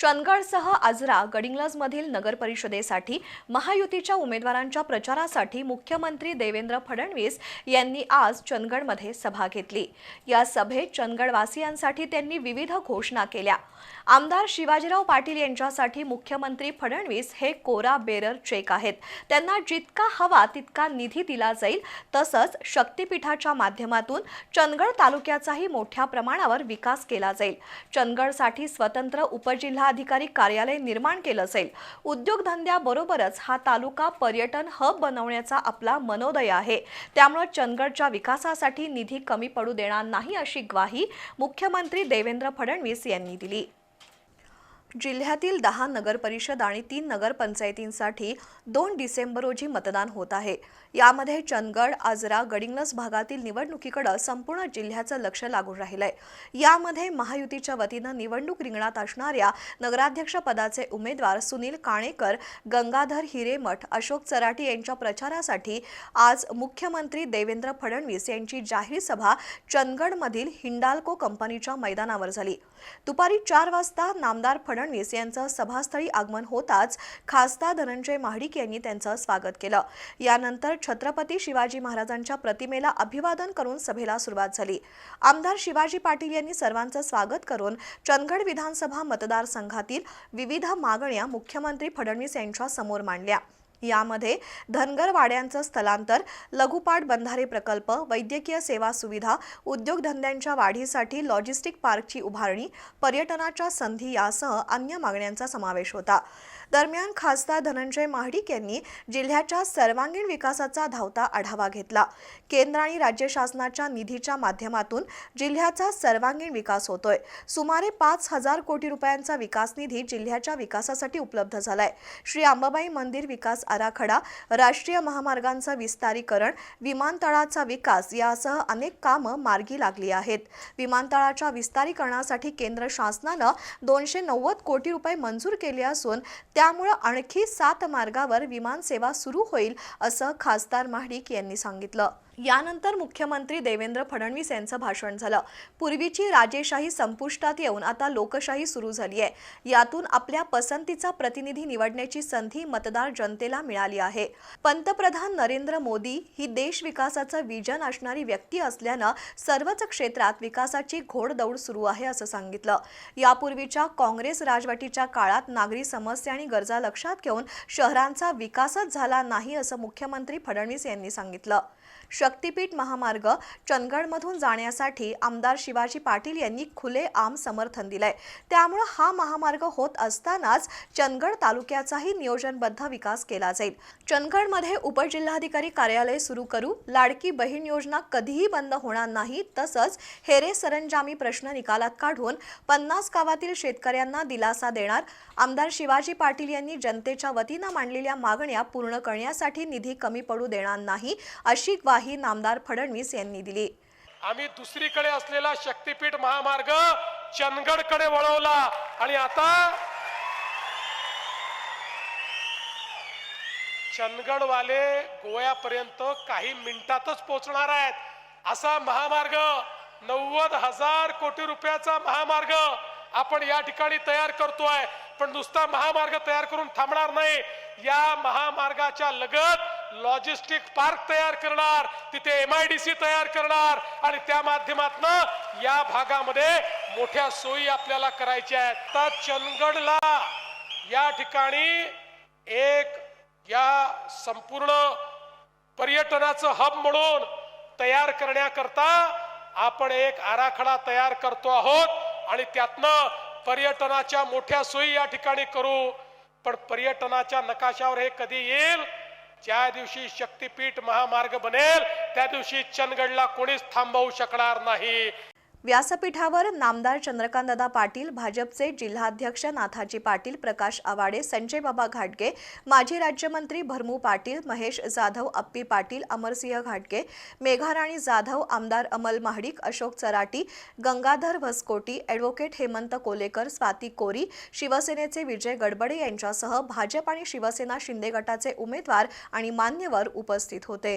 चंदगडसह आजरा गडिंग्लजमधील नगरपरिषदेसाठी महायुतीच्या उमेदवारांच्या प्रचारासाठी मुख्यमंत्री देवेंद्र फडणवीस यांनी आज चंदगडमध्ये सभा घेतली. या सभेत चंदगडवासियांसाठी त्यांनी विविध घोषणा केल्या. आमदार शिवाजीराव पाटील यांच्यासाठी मुख्यमंत्री फडणवीस हे कोरा बेरर चेक आहेत. त्यांना जितका हवा तितका निधी दिला जाईल. तसंच शक्तीपीठाच्या माध्यमातून चंदगड तालुक्याचाही मोठ्या प्रमाणावर विकास केला जाईल. चंदगडसाठी स्वतंत्र उपजिल्हा जिल्हाधिकारी कार्यालय निर्माण केलं असेल. उद्योगधंद्याबरोबरच हा तालुका पर्यटन हब बनवण्याचा आपला मनोदय आहे. त्यामुळे चंदगडच्या विकासासाठी निधी कमी पडू देणार नाही अशी ग्वाही मुख्यमंत्री देवेंद्र फडणवीस यांनी दिली. जिल्ह्यातील दहा नगरपरिषद आणि तीन नगरपंचायतींसाठी दोन डिसेंबर रोजी मतदान होत आहे. यामध्ये चंदगड आजरा गडिंगलस भागातील निवडणुकीकडे संपूर्ण जिल्ह्याचं लक्ष लागून राहिलंय. यामध्ये महायुतीच्या वतीनं निवडणूक रिंगणात असणाऱ्या नगराध्यक्ष पदाचे उमेदवार सुनील काणेकर गंगाधर हिरेमठ अशोक चराटी यांच्या प्रचारासाठी आज मुख्यमंत्री देवेंद्र फडणवीस यांची जाहीर सभा चंदगडमधील हिंडाल्को कंपनीच्या मैदानावर झाली. दुपारी चार वाजता नामदार फडणवीस यांचं सभास्थळी आगमन होताच खासदार धनंजय महाडिक यांनी त्यांचं स्वागत केलं. यानंतर छत्रपती शिवाजी महाराजांच्या प्रतिमेला अभिवादन करून सभेला सुरुवात झाली. आमदार शिवाजी पाटील यांनी सर्वांचं स्वागत करून चंदगड विधानसभा मतदारसंघातील विविध मागण्या मुख्यमंत्री फडणवीस यांच्या समोर मांडल्या. यामध्ये धनगरवाड्यांचं स्थलांतर लघुपाट बंधारे प्रकल्प वैद्यकीय सेवा सुविधा उद्योगधंद्यांच्या वाढीसाठी लॉजिस्टिक पार्कची उभारणी पर्यटनाच्या संधी यासह अन्य मागण्यांचा समावेश होता. दरम्यान खासदार धनंजय महाडिक यांनी जिल्ह्याच्या सर्वांगीण विकासाचा धावता आढावा घेतला. केंद्र आणि राज्य शासनाच्या निधीच्या माध्यमातून जिल्ह्याचा सर्वांगीण विकास होतोय. सुमारे पाच हजार कोटी रुपयांचा विकास निधी जिल्ह्याच्या विकासासाठी उपलब्ध झालाय. श्री अंबाबाई मंदिर विकास आराखडा राष्ट्रीय महामार्गांचं विस्तारीकरण विमानतळाचा विकास यासह अनेक कामं मार्गी लागली आहेत. विमानतळाच्या विस्तारीकरणासाठी केंद्र शासनानं दोनशे नव्वद कोटी रुपये मंजूर केले असून त्यामुळं आणखी सात मार्गावर विमानसेवा सुरू होईल असं खासदार महाडिक यांनी सांगितलं. यानंतर मुख्यमंत्री देवेंद्र फडणवीस यांचं भाषण झालं. पूर्वीची राजेशाही संपुष्टात येऊन आता लोकशाही सुरू झाली आहे. यातून आपल्या पसंतीचा प्रतिनिधी निवडण्याची संधी मतदार जनतेला मिळाली आहे. पंतप्रधान नरेंद्र मोदी ही देश विकासाचं विजन असणारी व्यक्ती असल्यानं सर्वच क्षेत्रात विकासाची घोडदौड सुरू आहे असं सांगितलं. यापूर्वीच्या काँग्रेस राजवटीच्या काळात नागरी समस्या आणि गरजा लक्षात घेऊन शहरांचा विकासच झाला नाही असं मुख्यमंत्री फडणवीस यांनी सांगितलं. शक्तीपीठ महामार्ग चंदगडमधून जाण्यासाठी आमदार शिवाजी पाटील यांनी खुले आम समर्थन दिलंय. त्यामुळं हा महामार्ग होत असतानाच चंदगड तालुक्याचाही नियोजनबद्ध विकास केला जाईल. चंदगडमध्ये उपजिल्हाधिकारी कार्यालय सुरू करू लाडकी बहीण योजना कधीही बंद होणार नाही तसंच हेरे सरंजामी प्रश्न निकालात काढून पन्नास गावातील शेतकऱ्यांना दिलासा देणार. आमदार शिवाजी पाटील यांनी जनतेच्या वतीनं मांडलेल्या मागण्या पूर्ण करण्यासाठी निधी कमी पडू देणार नाही अशी ग्वाही नामदार फडणवीस यांनी दिली. आम्ही दुसरीकडे असलेला शक्तीपीठ महामार्ग चंदगडकडे वळवला. आणि आता चंदगडवाले गोव्यापर्यंत काही मिनिटातच पोहोचणार आहेत. असा महामार्ग नव्वद हजार कोटी रुपयाचा महामार्ग आपण या ठिकाणी तयार करतोय. पण नुसता महामार्ग तयार करून थांबणार नाही. या महामार्गाच्या लगत लॉजिस्टिक पार्क तयार करणार तिथे एम आय डी सी तयार करणार आणि त्या माध्यमातून या भागामध्ये मोठ्या सोयी आपल्याला करायच्या आहेत. तर चंदगडला या ठिकाणी एक या संपूर्ण पर्यटनाचं हब म्हणून तयार करण्याकरता आपण एक आराखडा तयार करतो आहोत आणि त्यातनं पर्यटनाच्या मोठ्या सोयी या ठिकाणी करू. पण पर्यटनाच्या नकाशावर हे कधी येईल? ज्या दिवशी शक्तीपीठ महामार्ग बनेल त्या दिवशी चंदगडला कोणीच थांबवू शकणार नाही. व्यासपीठावर नामदार चंद्रकांतदादा पाटील भाजपचे जिल्हाध्यक्ष नाथाजी पाटील प्रकाश आवाडे संजय बाबा घाटगे माजी राज्यमंत्री भरमू पाटील महेश जाधव अप्पी पाटील अमरसिंह घाटगे मेघाराणी जाधव आमदार अमल महाडिक अशोक चराटी गंगाधर भस्कोटी ॲडव्होकेट हेमंत कोलेकर स्वाती कोरी शिवसेनेचे विजय गडबडे यांच्यासह भाजप आणि शिवसेना शिंदे गटाचे उमेदवार आणि मान्यवर उपस्थित होते.